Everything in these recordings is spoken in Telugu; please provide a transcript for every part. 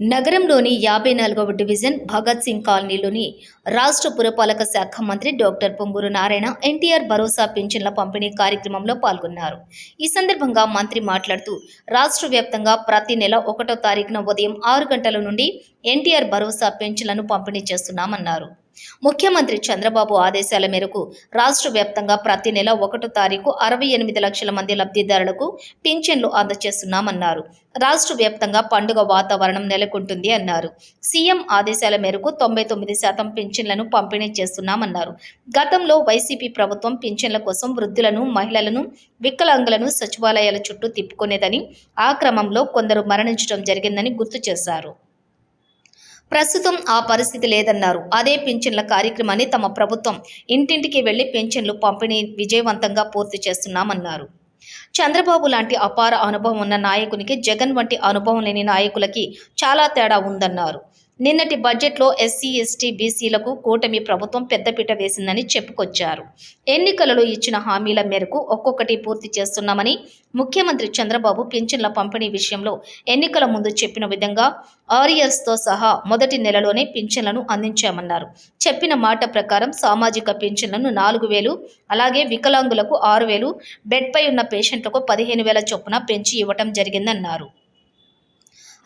నగరంలోని యాభై నాలుగవ డివిజన్ భగత్ సింగ్ కాలనీలోని రాష్ట్ర పురపాలక శాఖ మంత్రి డాక్టర్ పొంగూరు నారాయణ ఎన్టీఆర్ భరోసా పింఛన్ల పంపిణీ కార్యక్రమంలో పాల్గొన్నారు. ఈ సందర్భంగా మంత్రి మాట్లాడుతూ రాష్ట్ర వ్యాప్తంగా ప్రతి నెల ఒకటో తారీఖున ఉదయం ఆరు గంటల నుండి ఎన్టీఆర్ భరోసా పింఛన్లను పంపిణీ చేస్తున్నామన్నారు. ముఖ్యమంత్రి చంద్రబాబు ఆదేశాల మేరకు రాష్ట్ర వ్యాప్తంగా ప్రతి నెల ఒకటో తారీఖు అరవై ఎనిమిది లక్షల మంది లబ్ధిదారులకు పింఛన్లు అందజేస్తున్నామన్నారు. రాష్ట్ర వ్యాప్తంగా పండుగ వాతావరణం నెలకొంటుంది అన్నారు. సీఎం ఆదేశాల మేరకు తొంభై తొమ్మిది శాతం పింఛన్లను పంపిణీ చేస్తున్నామన్నారు. గతంలో వైసీపీ ప్రభుత్వం పింఛన్ల కోసం వృద్ధులను మహిళలను వికలాంగులను సచివాలయాల చుట్టూ తిప్పుకునేదని ఆ క్రమంలో కొందరు మరణించడం జరిగిందని గుర్తు చేశారు. ప్రస్తుతం ఆ పరిస్థితి లేదన్నారు. అదే పింఛన్ల కార్యక్రమాన్ని తమ ప్రభుత్వం ఇంటింటికి వెళ్ళి పింఛన్లు పంపిణీ విజయవంతంగా పూర్తి చేస్తున్నామన్నారు. చంద్రబాబు లాంటి అపార అనుభవం ఉన్న నాయకునికి జగన్ వంటి అనుభవం లేని నాయకులకి చాలా తేడా ఉందన్నారు. నిన్నటి బడ్జెట్లో ఎస్సీ ఎస్టీ బీసీలకు కూటమి ప్రభుత్వం పెద్దపీట వేసిందని చెప్పుకొచ్చారు. ఎన్నికలలో ఇచ్చిన హామీల మేరకు ఒక్కొక్కటి పూర్తి చేస్తున్నామని ముఖ్యమంత్రి చంద్రబాబు పింఛన్ల పంపిణీ విషయంలో ఎన్నికల ముందు చెప్పిన విధంగా ఆరియర్స్తో సహా మొదటి నెలలోనే పింఛన్లను అందించామన్నారు. చెప్పిన మాట ప్రకారం సామాజిక పింఛన్లను నాలుగు వేలు అలాగే వికలాంగులకు ఆరు వేలు బెడ్పై ఉన్న పేషెంట్లకు పదిహేను వేల చొప్పున పెంచి ఇవ్వటం జరిగిందన్నారు.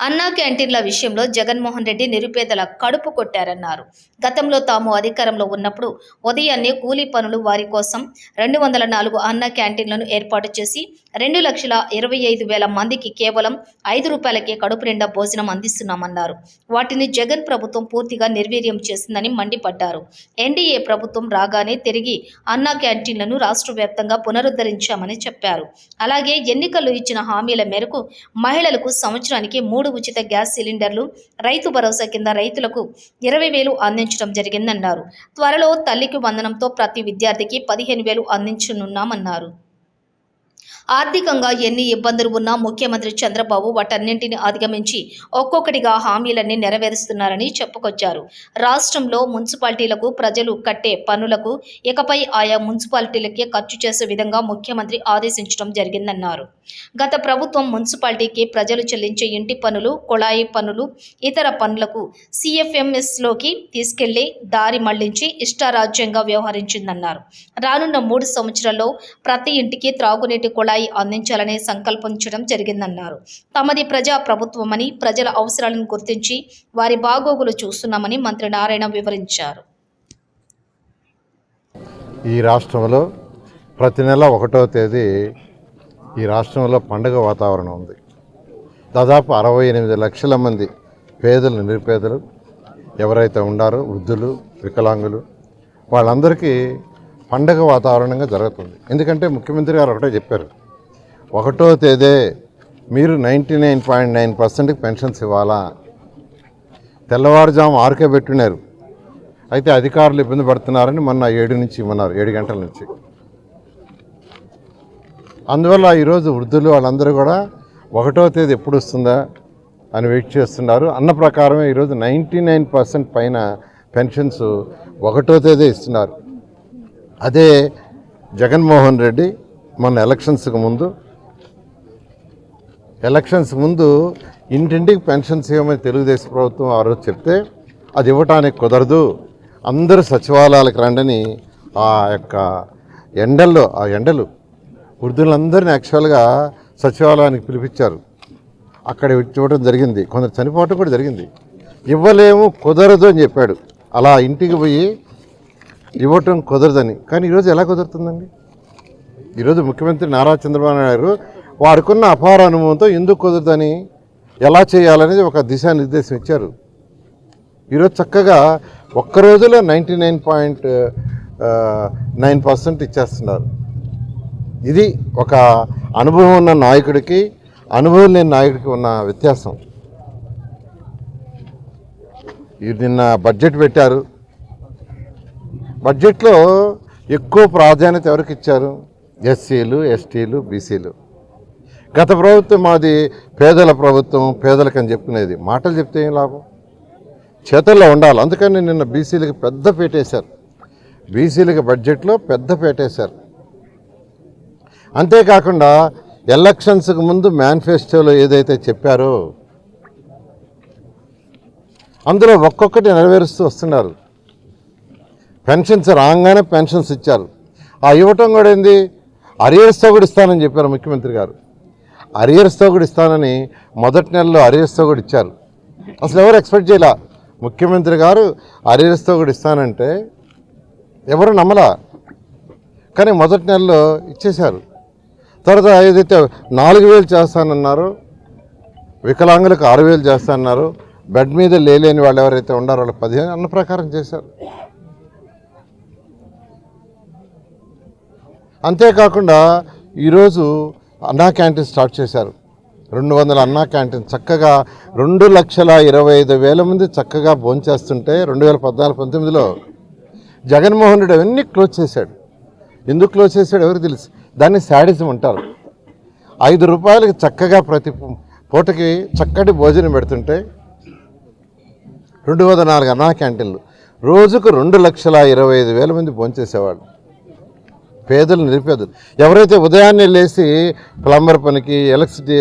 అన్నా క్యాంటీన్ల విషయంలో జగన్మోహన్ రెడ్డి నిరుపేదల కడుపు కొట్టారన్నారు. గతంలో తాము అధికారంలో ఉన్నప్పుడు ఉదయాన్నే కూలీ పనులు వారి కోసం రెండు వందల నాలుగు అన్నా క్యాంటీన్లను ఏర్పాటు చేసి రెండు లక్షల ఇరవై ఐదు వేల మందికి కేవలం ఐదు రూపాయలకే కడుపు నిండా భోజనం అందిస్తున్నామన్నారు. వాటిని జగన్ ప్రభుత్వం పూర్తిగా నిర్వీర్యం చేసిందని మండిపడ్డారు. ఎన్డీఏ ప్రభుత్వం రాగానే తిరిగి అన్నా క్యాంటీన్లను రాష్ట్ర వ్యాప్తంగా పునరుద్ధరించామని చెప్పారు. అలాగే ఎన్నికల్లో ఇచ్చిన హామీల మేరకు మహిళలకు సంవత్సరానికి మూడు ఉచిత గ్యాస్ సిలిండర్లు రైతు భరోసా కింద రైతులకు ఇరవై వేలు అందించడం జరిగిందన్నారు. త్వరలో తల్లికి వందనంతో ప్రతి విద్యార్థికి పదిహేను వేలు అందించనున్నామన్నారు. ఆర్థికంగా ఎన్ని ఇబ్బందులు ఉన్నా ముఖ్యమంత్రి చంద్రబాబు వాటన్నింటిని అధిగమించి ఒక్కొక్కటిగా హామీలన్నీ నెరవేరుస్తున్నారని చెప్పుకొచ్చారు. రాష్ట్రంలో మున్సిపాలిటీలకు ప్రజలు కట్టే పన్నులకు ఇకపై ఆయా మున్సిపాలిటీలకే ఖర్చు చేసే విధంగా ముఖ్యమంత్రి ఆదేశించడం జరిగిందన్నారు. గత ప్రభుత్వం మున్సిపాలిటీకి ప్రజలు చెల్లించే ఇంటి పనులు కుళాయి పనులు ఇతర పనులకు సిఎఫ్ఎంఎస్లోకి తీసుకెళ్ళి దారి మళ్ళించి ఇష్టారాజ్యంగా వ్యవహరించిందన్నారు. రానున్న మూడు సంవత్సరాల్లో ప్రతి ఇంటికి త్రాగునీటి కుళాయి అందించాలనే సంకల్పించడం జరిగిందన్నారు. తమది ప్రజా ప్రభుత్వమని ప్రజల అవసరాలను గుర్తించి వారి బాగోగులు చూస్తున్నామని మంత్రి నారాయణ వివరించారు. ఈ రాష్ట్రంలో ప్రతి నెల ఒకటో తేదీ ఈ రాష్ట్రంలో పండుగ వాతావరణం ఉంది. దాదాపు అరవై ఎనిమిది లక్షల మంది పేదలు నిరుపేదలు ఎవరైతే ఉండారో వృద్ధులు వికలాంగులు వాళ్ళందరికీ పండగ వాతావరణంగా జరుగుతుంది. ఎందుకంటే ముఖ్యమంత్రి గారు ఒకటే చెప్పారు ఒకటో తేదీ మీరు నైంటీ నైన్ పాయింట్ నైన్ పర్సెంట్కి పెన్షన్స్ ఇవ్వాలా? తెల్లవారుజాము ఆరుకే పెట్టున్నారు. అయితే అధికారులు ఇబ్బంది పడుతున్నారని మొన్న ఏడు నుంచి ఇవ్వన్నారు ఏడు గంటల నుంచి. అందువల్ల ఈరోజు వృద్ధులు వాళ్ళందరూ కూడా ఒకటో తేదీ ఎప్పుడు వస్తుందా అని వెయిట్ చేస్తున్నారు. అన్న ప్రకారమే ఈరోజు నైంటీ నైన్ పర్సెంట్ పైన పెన్షన్స్ ఒకటో తేదీ ఇస్తున్నారు. అదే జగన్మోహన్ రెడ్డి మొన్న ఎలక్షన్స్కి ముందు ఎలక్షన్స్ ముందు ఇంటింటికి పెన్షన్స్ ఇవ్వమని తెలుగుదేశం ప్రభుత్వం ఆ రోజు చెప్తే అది ఇవ్వటానికి కుదరదు. అందరూ సచివాలయాలకు రండని ఆ యొక్క ఎండల్లో ఆ ఎండలు వృద్ధులందరినీ యాక్చువల్గా సచివాలయానికి పిలిపించారు. అక్కడ ఇవ్వడం జరిగింది. కొందరు చనిపోవటం కూడా జరిగింది. ఇవ్వలేము కుదరదు అని చెప్పాడు. అలా ఇంటికి పోయి ఇవ్వటం కుదరదని. కానీ ఈరోజు ఎలా కుదురుతుందండి? ఈరోజు ముఖ్యమంత్రి నారా చంద్రబాబు నాయుడు గారు వారికున్న అపార అనుభవంతో ఎందుకు కుదరదని ఎలా చేయాలనేది ఒక దిశానిర్దేశం ఇచ్చారు. ఈరోజు చక్కగా ఒక్క రోజులో ninety nine point nine percent ఇచ్చేస్తున్నారు. ఇది ఒక అనుభవం ఉన్న నాయకుడికి అనుభవం లేని నాయకుడికి ఉన్న వ్యత్యాసం. ఇది నిన్న బడ్జెట్ పెట్టారు. బడ్జెట్లో ఎక్కువ ప్రాధాన్యత ఎవరికి ఇచ్చారు? ఎస్సీలు ఎస్టీలు బీసీలు. గత ప్రభుత్వం మాది పేదల ప్రభుత్వం పేదలకని చెప్పుకునేది. మాటలు చెప్తే ఏం లాభం? చేతల్లో ఉండాలి. అందుకని నిన్న బీసీలకి పెద్ద పేటేశారు బీసీలకి బడ్జెట్లో పెద్ద పేటేశారు అంతేకాకుండా ఎలక్షన్స్కి ముందు మేనిఫెస్టోలో ఏదైతే చెప్పారో అందులో ఒక్కొక్కటి నెరవేరుస్తూ వస్తున్నారు. పెన్షన్స్ రాగానే పెన్షన్స్ ఇచ్చారు. ఆ ఇవ్వటం కూడా ఏంది? అరియర్స్తో కూడా ఇస్తానని చెప్పారు ముఖ్యమంత్రి గారు. అరియర్స్తో కూడా ఇస్తానని మొదటి నెలలో అరియర్స్తో కూడా ఇచ్చారు. అసలు ఎవరు ఎక్స్పెక్ట్ చేయలే? ముఖ్యమంత్రి గారు అరియర్స్తో కూడా ఇస్తానంటే ఎవరు నమ్మలా? కానీ మొదటి నెలలో ఇచ్చేశారు. తర్వాత ఏదైతే నాలుగు వేలు చేస్తానన్నారు వికలాంగులకు ఆరు వేలు చేస్తానన్నారు బెడ్ మీద లేలేని వాళ్ళు ఎవరైతే ఉన్నారో వాళ్ళు పదిహేను అన్న ప్రకారం చేశారు. అంతేకాకుండా ఈరోజు అన్నా క్యాంటీన్ స్టార్ట్ చేశారు. రెండు వందల అన్నా క్యాంటీన్ చక్కగా రెండు లక్షల ఇరవై ఐదు వేల మంది చక్కగా భోంచేస్తుంటే రెండు వేల పద్నాలుగు పంతొమ్మిదిలో జగన్మోహన్ రెడ్డి అవన్నీ క్లోజ్ చేశాడు. ఎందుకు క్లోజ్ చేశాడు ఎవరికి తెలుసు? దాన్ని శాడిజం అంటారు. ఐదు రూపాయలకి చక్కగా ప్రతి పూటకి చక్కటి భోజనం పెడుతుంటే రెండు వందల నాలుగు అన్నా క్యాంటీన్లు. రోజుకు రెండు లక్షల ఇరవై ఐదు వేల మంది భోంచేసేవాళ్ళు. పేదలు నిరుపేదలు. ఎవరైతే ఉదయాన్నే లేచి ప్లంబర్ పనికి ఎలక్ట్రిసిటీ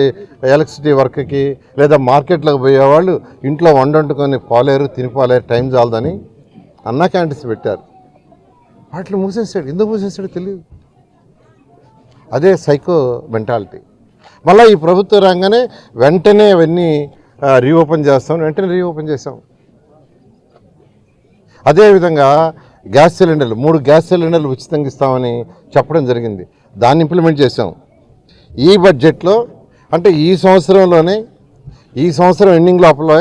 ఎలక్ట్రిసిటీ వర్క్కి లేదా మార్కెట్లోకి పోయేవాళ్ళు ఇంట్లో వండుకొని పోలేరు తినిపోలేరు టైం చాలదని అన్నా క్యాంటీన్స్ పెట్టారు. వాటిని మూసేసాడు. ఎందుకు మూసేసాడు తెలియదు అదే సైకో మెంటాలిటీ. మళ్ళీ ఈ ప్రభుత్వ రంగానే వెంటనే అవన్నీ రీఓపెన్ చేస్తాం. వెంటనే రీఓపెన్ చేసాం అదేవిధంగా గ్యాస్ సిలిండర్లు మూడు గ్యాస్ సిలిండర్లు ఉచితంగా ఇస్తామని చెప్పడం జరిగింది. దాన్ని ఇంప్లిమెంట్ చేసాం ఈ బడ్జెట్లో అంటే ఈ సంవత్సరంలోనే ఈ సంవత్సరం ఎండింగ్ లోపల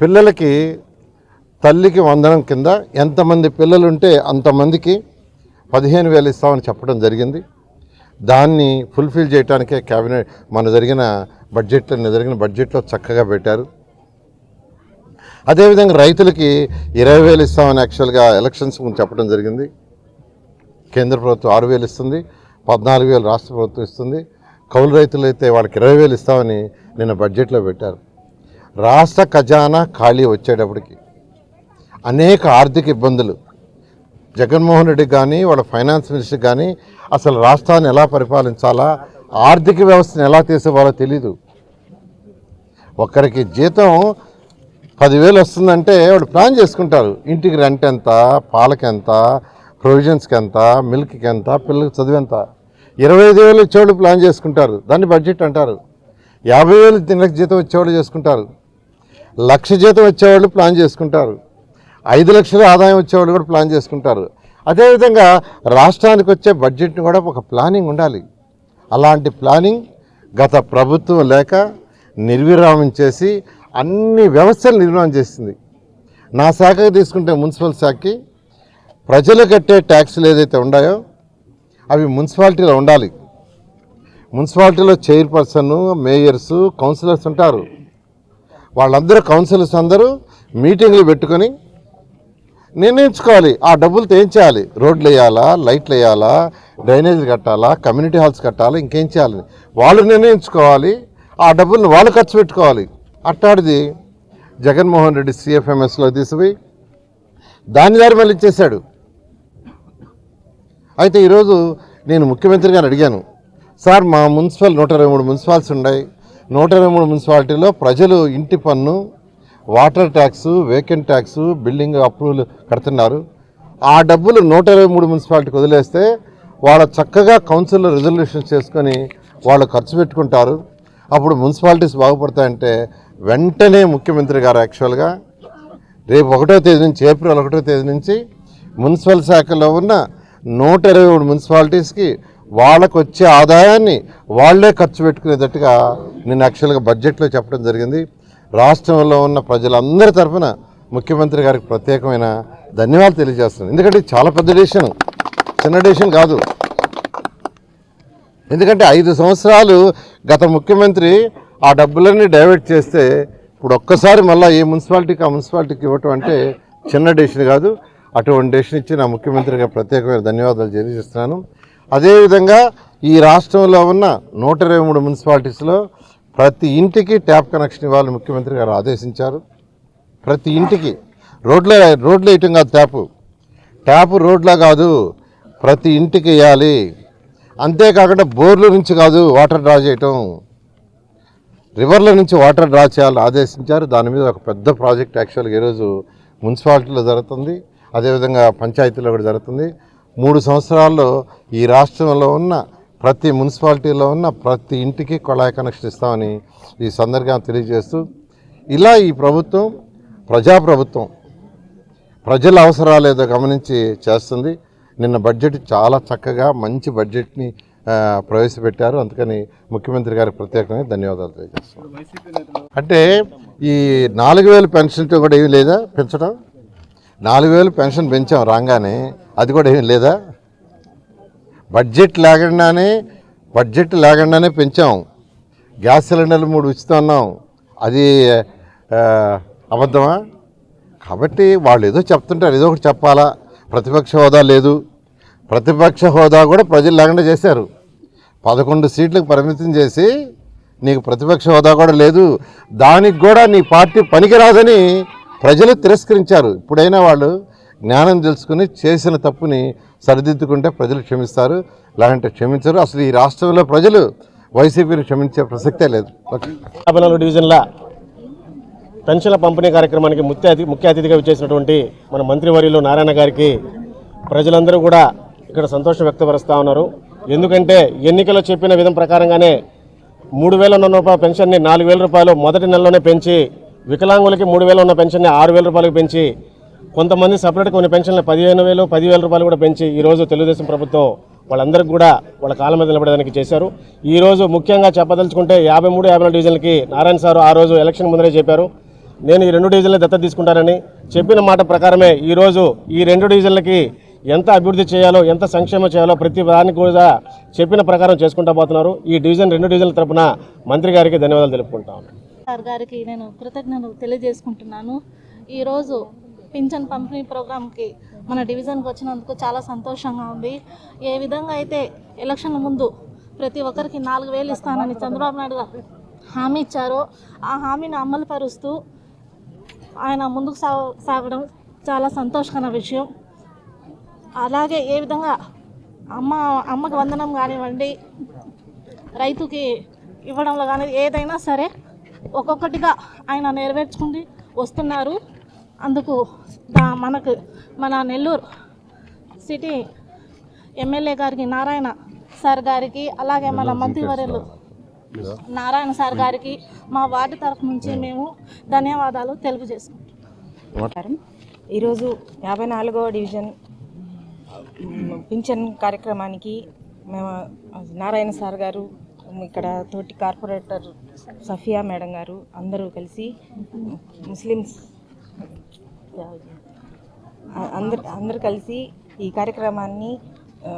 పిల్లలకి తల్లికి వందనం కింద ఎంతమంది పిల్లలు ఉంటే అంతమందికి పదిహేను వేలు ఇస్తామని చెప్పడం జరిగింది. దాన్ని ఫుల్ఫిల్ చేయడానికే క్యాబినెట్ మన జరిగిన బడ్జెట్లో జరిగిన బడ్జెట్లో చక్కగా పెట్టారు. అదేవిధంగా రైతులకి ఇరవై వేలు ఇస్తామని యాక్చువల్గా ఎలక్షన్స్ ముందు చెప్పడం జరిగింది. కేంద్ర ప్రభుత్వం ఆరు వేలు ఇస్తుంది పద్నాలుగు వేలు రాష్ట్ర ప్రభుత్వం ఇస్తుంది. కౌలు రైతులు అయితే వాళ్ళకి ఇరవై వేలు ఇస్తామని నిన్న బడ్జెట్లో పెట్టారు. రాష్ట్ర ఖజానా ఖాళీ వచ్చేటప్పటికి అనేక ఆర్థిక ఇబ్బందులు. జగన్మోహన్ రెడ్డి కానీ వాళ్ళ ఫైనాన్స్ మినిస్టర్ కానీ అసలు రాష్ట్రాన్ని ఎలా పరిపాలించాలా ఆర్థిక వ్యవస్థను ఎలా తీసుకోవాలో తెలీదు. ఒక్కరికి జీతం పదివేలు వస్తుందంటే వాడు ప్లాన్ చేసుకుంటారు. ఇంటికి రెంట్ ఎంత పాలకి ఎంత ప్రొవిజన్స్కి ఎంత మిల్క్కి ఎంత పిల్లలకి చదువు ఎంత. ఇరవై ఐదు వేలు ఇచ్చేవాళ్ళు ప్లాన్ చేసుకుంటారు. దాన్ని బడ్జెట్ అంటారు. యాభై వేలు నెలకు జీతం వచ్చేవాళ్ళు చేసుకుంటారు. లక్ష జీతం వచ్చేవాళ్ళు ప్లాన్ చేసుకుంటారు. ఐదు లక్షల ఆదాయం వచ్చేవాళ్ళు కూడా ప్లాన్ చేసుకుంటారు. అదేవిధంగా రాష్ట్రానికి వచ్చే బడ్జెట్ని కూడా ఒక ప్లానింగ్ ఉండాలి. అలాంటి ప్లానింగ్ గత ప్రభుత్వం లేక నిర్విరామం చేసి అన్ని వ్యవస్థలు నిర్మాణం చేసింది నా శాఖకు తీసుకుంటే మున్సిపల్ శాఖకి ప్రజలు కట్టే ట్యాక్సులు ఏదైతే ఉన్నాయో అవి మున్సిపాలిటీలో ఉండాలి. మున్సిపాలిటీలో చైర్పర్సన్ మేయర్స్ కౌన్సిలర్స్ ఉంటారు. వాళ్ళందరూ కౌన్సిలర్స్ అందరూ మీటింగ్లు పెట్టుకొని నిర్ణయించుకోవాలి. ఆ డబ్బులతో ఏం చేయాలి రోడ్లు వేయాలా లైట్లు వేయాలా డ్రైనేజీలు కట్టాలా కమ్యూనిటీ హాల్స్ కట్టాలా ఇంకేం చేయాలి? వాళ్ళు నిర్ణయించుకోవాలి. ఆ డబ్బుల్ని వాళ్ళు ఖర్చు పెట్టుకోవాలి. అట్టాడిది జగన్మోహన్ రెడ్డి సిఎఫ్ఎంఎస్లో తీసిపోయి దాని దారి మళ్ళీ ఇచ్చేశాడు. అయితే ఈరోజు నేను ముఖ్యమంత్రి గారిని అడిగాను సార్ మా మున్సిపల్ నూట ఇరవై మూడు మున్సిపాలిటీస్ ఉన్నాయి. నూట ఇరవై మూడు మున్సిపాలిటీలో ప్రజలు ఇంటి పన్ను water tax vacant tax building approval కడుతున్నారు. ఆ డబ్బులు నూట ఇరవై మూడు మున్సిపాలిటీకి వదిలేస్తే వాళ్ళ చక్కగా కౌన్సిల్లో రిజల్యూషన్ చేసుకొని వాళ్ళు ఖర్చు పెట్టుకుంటారు. అప్పుడు మున్సిపాలిటీస్ బాగుపడతాయంటే వెంటనే ముఖ్యమంత్రి గారు యాక్చువల్గా రేపు ఒకటో తేదీ నుంచి ఏప్రిల్ ఒకటో తేదీ నుంచి మున్సిపల్ శాఖలో ఉన్న నూట ఇరవై మూడు మున్సిపాలిటీస్కి వాళ్ళకు వచ్చే ఆదాయాన్ని వాళ్ళే ఖర్చు పెట్టుకునేటట్టుగా నేను యాక్చువల్గా బడ్జెట్లో చెప్పడం జరిగింది. రాష్ట్రంలో ఉన్న ప్రజలందరి తరఫున ముఖ్యమంత్రి గారికి ప్రత్యేకమైన ధన్యవాదాలు తెలియజేస్తున్నాను. ఎందుకంటే చాలా పెద్ద డెసిషన్ చిన్న డెసిషన్ కాదు. ఎందుకంటే ఐదు సంవత్సరాలు గత ముఖ్యమంత్రి ఆ డబ్బులన్నీ డైవర్ట్ చేస్తే ఇప్పుడు ఒక్కసారి మళ్ళీ ఏ మున్సిపాలిటీకి ఆ మున్సిపాలిటీకి ఇవ్వటం అంటే చిన్న డెసిషన్ కాదు. అటువంటి డెసిషన్ ఇచ్చి నా ముఖ్యమంత్రిగా ప్రత్యేకమైన ధన్యవాదాలు తెలియజేస్తున్నాను. అదేవిధంగా ఈ రాష్ట్రంలో ఉన్న నూట ఇరవై మూడు మున్సిపాలిటీస్లో ప్రతి ఇంటికి ట్యాప్ కనెక్షన్ ఇవ్వాలని ముఖ్యమంత్రి గారు ఆదేశించారు. ప్రతి ఇంటికి రోడ్ల రోడ్లు వేయటం కాదు ట్యాపు. ట్యాపు రోడ్లా కాదు ప్రతి ఇంటికి వేయాలి. అంతేకాకుండా బోర్ల నుంచి కాదు వాటర్ డ్రా చేయటం. రివర్ల నుంచి వాటర్ డ్రా చేయాలని ఆదేశించారు. దాని మీద ఒక పెద్ద ప్రాజెక్ట్ యాక్చువల్గా ఈరోజు మున్సిపాలిటీలో జరుగుతుంది. అదేవిధంగా పంచాయతీలో కూడా జరుగుతుంది. మూడు సంవత్సరాల్లో ఈ రాష్ట్రంలో ఉన్న ప్రతి మున్సిపాలిటీలో ఉన్న ప్రతి ఇంటికి కొళాయి కనెక్షన్ ఇస్తామని ఈ సందర్భంగా తెలియజేస్తూ ఇలా ఈ ప్రభుత్వం ప్రజాప్రభుత్వం ప్రజల అవసరాలు ఏదో గమనించి చేస్తుంది. నిన్న బడ్జెట్ చాలా చక్కగా మంచి బడ్జెట్ని ప్రవేశపెట్టారు. అందుకని ముఖ్యమంత్రి గారికి ప్రత్యేకంగా ధన్యవాదాలు తెలియజేస్తున్నాను అంటే ఈ నాలుగు వేలు పెన్షన్తో కూడా ఏమీ లేదా? పెంచడం? నాలుగు వేలు పెన్షన్ పెంచాం రాగానే అది కూడా ఏమి లేదా? బడ్జెట్ లేకుండానే బడ్జెట్ లేకుండానే పెంచాం. గ్యాస్ సిలిండర్లు మూడు ఉచితం అన్నాం. అది అబద్ధమా? కాబట్టి వాళ్ళు ఏదో చెప్తుంటారు ఏదో ఒకటి చెప్పాలా. ప్రతిపక్ష హోదా లేదు. ప్రతిపక్ష హోదా కూడా ప్రజలు లేకుండా చేశారు. పదకొండు సీట్లకు పరిమితం చేసి నీకు ప్రతిపక్ష హోదా కూడా లేదు. దానికి కూడా నీ పార్టీ పనికిరాదని ప్రజలు తిరస్కరించారు. ఇప్పుడైనా వాళ్ళు జ్ఞానం తెలుసుకుని చేసిన తప్పుని సరిదిద్దుకుంటే ప్రజలు క్షమిస్తారు. లేదంటే క్షమించరు. అసలు ఈ రాష్ట్రంలో ప్రజలు వైసీపీని క్షమించే ప్రసక్తే లేదు. యాభై నాలుగు డివిజన్ల పెన్షన్ల పంపిణీ కార్యక్రమానికి ముఖ్య అతి ముఖ్య అతిథిగా విచ్చేసినటువంటి మన మంత్రివర్యులు నారాయణ గారికి ప్రజలందరూ కూడా ఇక్కడ సంతోషం వ్యక్తపరుస్తూ ఉన్నారు. ఎందుకంటే ఎన్నికల్లో చెప్పిన విధం ప్రకారంగానే మూడు వేల ఉన్న రూపాయల పెన్షన్ని నాలుగు వేల రూపాయలు మొదటి నెలలోనే పెంచి వికలాంగులకి మూడు వేలు ఉన్న పెన్షన్ని ఆరు వేల రూపాయలకు పెంచి కొంతమంది సపరేట్ కొన్ని పెన్షన్లు పదిహేను వేలు పదివేల రూపాయలు కూడా పెంచి ఈరోజు తెలుగుదేశం ప్రభుత్వం వాళ్ళందరికీ కూడా వాళ్ళ కాళ్ళ మీద నిలబడడానికి చేశారు. ఈరోజు ముఖ్యంగా చెప్పదలుచుకుంటే యాభై మూడు యాభై నాలుగు డివిజన్లకి నారాయణ సారు ఆ రోజు ఎలక్షన్ ముందరే చెప్పారు. నేను ఈ రెండు డివిజన్లు దత్తత తీసుకుంటానని చెప్పిన మాట ప్రకారమే ఈరోజు ఈ రెండు డివిజన్లకి ఎంత అభివృద్ధి చేయాలో ఎంత సంక్షేమం చేయాలో ప్రతి దానికి కూడా చెప్పిన ప్రకారం చేసుకుంటా పోతున్నారు. ఈ డివిజన్ రెండు డివిజన్ల తరపున మంత్రి గారికి ధన్యవాదాలు తెలుపుకుంటాను సార్ గారికి నేను కృతజ్ఞతలు తెలియజేసుకుంటున్నాను. ఈరోజు పింఛన్ పంపిణీ ప్రోగ్రామ్కి మన డివిజన్కి వచ్చినందుకు చాలా సంతోషంగా ఉంది. ఏ విధంగా అయితే ఎలక్షన్ ముందు ప్రతి ఒక్కరికి నాలుగు వేలు ఇస్తానని చంద్రబాబు నాయుడు గారు హామీ ఇచ్చారో ఆ హామీని అమలు పరుస్తూ ఆయన ముందుకు సాగడం చాలా సంతోషకర విషయం. అలాగే ఏ విధంగా అమ్మ అమ్మకి వందనం కానివ్వండి రైతుకి ఇవ్వడంలో కానీ ఏదైనా సరే ఒక్కొక్కటిగా ఆయన నెరవేర్చుకుంటూ వస్తున్నారు. అందుకు దా- మనకు మన నెల్లూరు సిటీ ఎమ్మెల్యే గారికి నారాయణ సార్ గారికి అలాగే మన మంత్రివర్యులు నారాయణ సార్ గారికి మా వార్డు తరఫు నుంచి మేము ధన్యవాదాలు తెలియజేసుకుంటాం నమస్కారం. ఈరోజు యాభై నాలుగవ డివిజన్ పింఛన్ కార్యక్రమానికి మేము నారాయణ సార్ గారు ఇక్కడ తోటి కార్పొరేటర్ సఫియా మేడం గారు అందరూ కలిసి ముస్లిమ్స్ అందరు అందరు అందరూ కలిసి ఈ కార్యక్రమాన్ని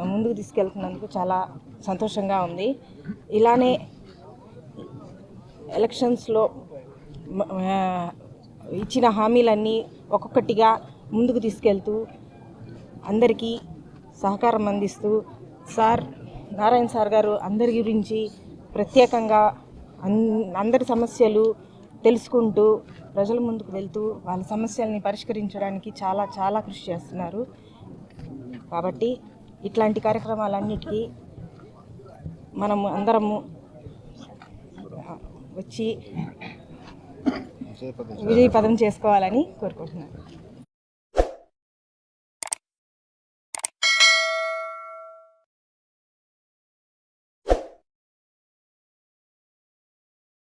ముందుకు తీసుకెళ్తున్నందుకు చాలా సంతోషంగా ఉంది. ఇలానే ఎలక్షన్స్లో ఇచ్చిన హామీలన్నీ ఒక్కొక్కటిగా ముందుకు తీసుకెళ్తూ అందరికీ సహకారం అందిస్తూ సార్ నారాయణ సార్ గారు అందరి గురించి ప్రత్యేకంగా అన్ అందరి సమస్యలు తెలుసుకుంటూ ప్రజల ముందుకు వెళ్తూ వాళ్ళ సమస్యల్ని పరిష్కరించడానికి చాలా చాలా కృషి చేస్తున్నారు. కాబట్టి ఇట్లాంటి కార్యక్రమాలన్నిటికీ మనము అందరము వచ్చి విజయపదం చేసుకోవాలని కోరుకుంటున్నాను.